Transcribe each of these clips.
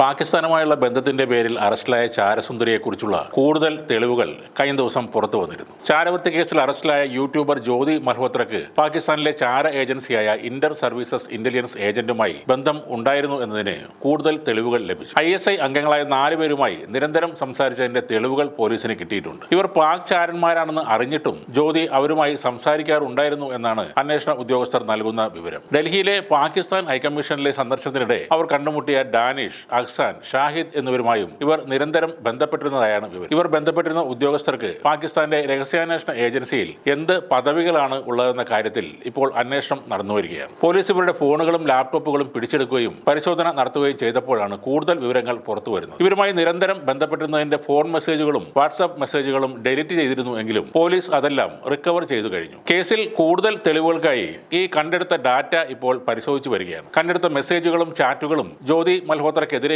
പാകിസ്ഥാനുമായുള്ള ബന്ധത്തിന്റെ പേരിൽ അറസ്റ്റിലായ ചാരസുന്ദരിയെക്കുറിച്ചുള്ള കൂടുതൽ തെളിവുകൾ കഴിഞ്ഞ ദിവസം പുറത്തു വന്നിരുന്നു. ചാരവൃത്തി കേസിൽ അറസ്റ്റിലായ യൂട്യൂബർ ജ്യോതി മൽഹോത്രക്ക് പാകിസ്ഥാനിലെ ചാര ഏജൻസിയായ ഇന്റർ സർവീസസ് ഇന്റലിജൻസ് ഏജന്റുമായി ബന്ധം ഉണ്ടായിരുന്നു എന്നതിന് കൂടുതൽ തെളിവുകൾ ലഭിച്ചു. ഐ എസ് ഐ അംഗങ്ങളായ നാലുപേരുമായി നിരന്തരം സംസാരിച്ചതിന്റെ തെളിവുകൾ പോലീസിന് കിട്ടിയിട്ടുണ്ട്. ഇവർ പാക് ചാരന്മാരാണെന്ന് അറിഞ്ഞിട്ടും ജ്യോതി അവരുമായി സംസാരിക്കാറുണ്ടായിരുന്നു എന്നാണ് അന്വേഷണ ഉദ്യോഗസ്ഥർ നൽകുന്ന വിവരം. ഡൽഹിയിലെ പാകിസ്ഥാൻ ഹൈക്കമ്മീഷനിലെ സന്ദർശനത്തിനിടെ അവർ കണ്ടുമുട്ടിയ ഡാനിഷ് അഹ്സാൻ ഷാഹിദ് എന്നിവരുമായും ഇവർ നിരന്തരം ബന്ധപ്പെട്ടിരുന്നതായാണ് വിവരം. ഇവർ ബന്ധപ്പെട്ടിരുന്ന ഉദ്യോഗസ്ഥർക്ക് പാകിസ്ഥാന്റെ രഹസ്യാന്വേഷണ ഏജൻസിയിൽ എന്ത് പദവികളാണ് ഉള്ളതെന്ന കാര്യത്തിൽ ഇപ്പോൾ അന്വേഷണം നടന്നു വരികയാണ്. പോലീസ് ഇവരുടെ ഫോണുകളും ലാപ്ടോപ്പുകളും പിടിച്ചെടുക്കുകയും പരിശോധന നടത്തുകയും ചെയ്തപ്പോഴാണ് കൂടുതൽ വിവരങ്ങൾ പുറത്തു വരുന്നത്. ഇവരുമായി നിരന്തരം ബന്ധപ്പെട്ടിരുന്നതിന്റെ ഫോൺ മെസ്സേജുകളും വാട്സാപ്പ് മെസ്സേജുകളും ഡെലിറ്റ് ചെയ്തിരുന്നു എങ്കിലും പോലീസ് അതെല്ലാം റിക്കവർ ചെയ്തു കഴിഞ്ഞു. കേസിൽ കൂടുതൽ തെളിവുകൾക്കായി ഈ കണ്ടെടുത്ത ഡാറ്റ ഇപ്പോൾ പരിശോധിച്ചു വരികയാണ്. കണ്ടെടുത്ത മെസ്സേജുകളും ചാറ്റുകളും ജ്യോതി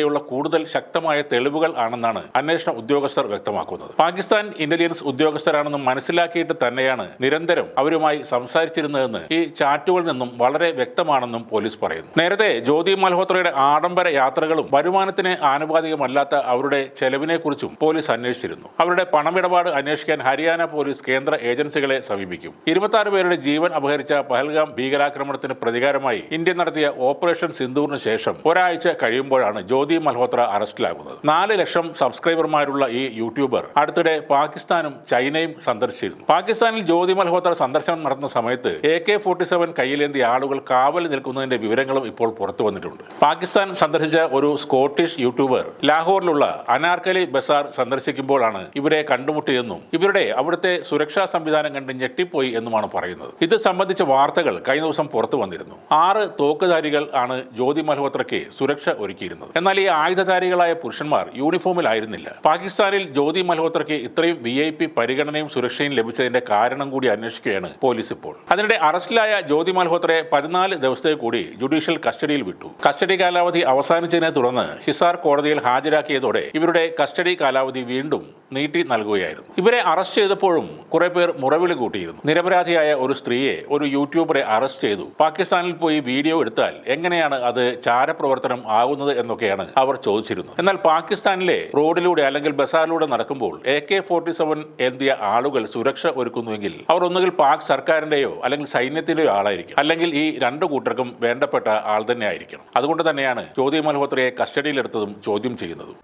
മൽഹോത്രയ്ക്കെതിരെയുള്ള കൂടുതൽ ശക്തമായ തെളിവുകൾ ആണെന്നാണ് അന്വേഷണ ഉദ്യോഗസ്ഥർ വ്യക്തമാക്കുന്നത്. പാകിസ്ഥാൻ ഇന്റലിജൻസ് ഉദ്യോഗസ്ഥരാണെന്ന് മനസ്സിലാക്കിയിട്ട് തന്നെയാണ് നിരന്തരം അവരുമായി സംസാരിച്ചിരുന്നതെന്ന് ഈ ചാറ്റുകളിൽ നിന്നും വളരെ വ്യക്തമാണെന്നും പോലീസ് പറയുന്നു. നേരത്തെ ജ്യോതി മൽഹോത്രയുടെ ആഡംബര യാത്രകളും വരുമാനത്തിന് ആനുപാതികമല്ലാത്ത അവരുടെ ചെലവിനെ കുറിച്ചും പോലീസ് അന്വേഷിച്ചിരുന്നു. അവരുടെ പണമിടപാട് അന്വേഷിക്കാൻ ഹരിയാന പോലീസ് കേന്ദ്ര ഏജൻസികളെ സമീപിക്കും. ഇരുപത്തി പേരുടെ ജീവൻ അപഹരിച്ച പഹൽഗാം ഭീകരാക്രമണത്തിന് പ്രതികാരമായി ഇന്ത്യ നടത്തിയ ഓപ്പറേഷൻ സിന്ദൂറിന് ശേഷം ഒരാഴ്ച കഴിയുമ്പോഴാണ് ജ്യോതി മൽഹോത്ര അറസ്റ്റിലാകുന്നത്. നാല് ലക്ഷം സബ്സ്ക്രൈബർമാരുള്ള ഈ യൂട്യൂബർ അടുത്തിടെ പാകിസ്ഥാനും ചൈനയും സന്ദർശിച്ചിരുന്നു. പാകിസ്ഥാനിൽ ജ്യോതി മൽഹോത്ര സന്ദർശനം നടത്തുന്ന സമയത്ത് എ കെ ഫോർട്ടി സെവൻ കയ്യിലേന്തിയ ആളുകൾ കാവൽ നിൽക്കുന്നതിന്റെ വിവരങ്ങളും ഇപ്പോൾ പുറത്തു വന്നിട്ടുണ്ട്. പാകിസ്ഥാൻ സന്ദർശിച്ച ഒരു സ്കോട്ടിഷ് യൂട്യൂബർ ലാഹോറിലുള്ള അനാർക്കലി ബസാർ സന്ദർശിക്കുമ്പോഴാണ് ഇവരെ കണ്ടുമുട്ടിയെന്നും ഇവരുടെ അവിടുത്തെ സുരക്ഷാ സംവിധാനം കണ്ട് ഞെട്ടിപ്പോയി എന്നുമാണ് പറയുന്നത്. ഇത് സംബന്ധിച്ച വാർത്തകൾ കഴിഞ്ഞ ദിവസം പുറത്തു വന്നിരുന്നു. ആറ് തോക്കുധാരികൾ ആണ് ജ്യോതി മൽഹോത്രയ്ക്ക് സുരക്ഷ ഒരുക്കിയിരുന്നത്. എന്നാൽ ഈ ആയുധധാരികളായ പുരുഷന്മാർ യൂണിഫോമിലായിരുന്നില്ല. പാകിസ്ഥാനിൽ ജ്യോതി മൽഹോത്രയ്ക്ക് ഇത്രയും വി ഐ പി പരിഗണനയും സുരക്ഷയും ലഭിച്ചതിന്റെ കാരണം കൂടി അന്വേഷിക്കുകയാണ് പോലീസ് ഇപ്പോൾ. അതിനിടെ അറസ്റ്റിലായ ജ്യോതി മൽഹോത്രയെ പതിനാല് ദിവസത്തേക്ക് കൂടി ജുഡീഷ്യൽ കസ്റ്റഡിയിൽ വിട്ടു. കസ്റ്റഡി കാലാവധി അവസാനിച്ചതിനെ തുടർന്ന് ഹിസാർ കോടതിയിൽ ഹാജരാക്കിയതോടെ ഇവരുടെ കസ്റ്റഡി കാലാവധി വീണ്ടും നീട്ടി നൽകുകയായിരുന്നു. ഇവരെ അറസ്റ്റ് ചെയ്തപ്പോഴും കുറെ പേർ മുറവിളി കൂട്ടിയിരുന്നു. നിരപരാധിയായ ഒരു സ്ത്രീയെ ഒരു യൂട്യൂബറെ അറസ്റ്റ് ചെയ്തു. പാകിസ്ഥാനിൽ പോയി വീഡിയോ എടുത്താൽ എങ്ങനെയാണ് അത് ചാരപ്രവർത്തനം ആകുന്നത് എന്നൊക്കെയാണ് അവർ ചോദിച്ചിരുന്നത്. എന്നാൽ പാകിസ്ഥാനിലെ റോഡിലൂടെ അല്ലെങ്കിൽ ബസാറിലൂടെ നടക്കുമ്പോൾ എ കെ ഫോർട്ടി സെവൻ എന്തിയ ആളുകൾ സുരക്ഷ ഒരുക്കുന്നുവെങ്കിൽ അവർ ഒന്നുകിൽ പാക് സർക്കാരിന്റെയോ അല്ലെങ്കിൽ സൈന്യത്തിന്റെയോ ആളായിരിക്കും. അല്ലെങ്കിൽ ഈ രണ്ടു കൂട്ടർക്കും വേണ്ടപ്പെട്ട ആൾ തന്നെ ആയിരിക്കണം അതുകൊണ്ട് തന്നെയാണ് ജ്യോതി മൽഹോത്രയെ കസ്റ്റഡിയിലെടുത്തതും ചോദ്യം ചെയ്യുന്നതും.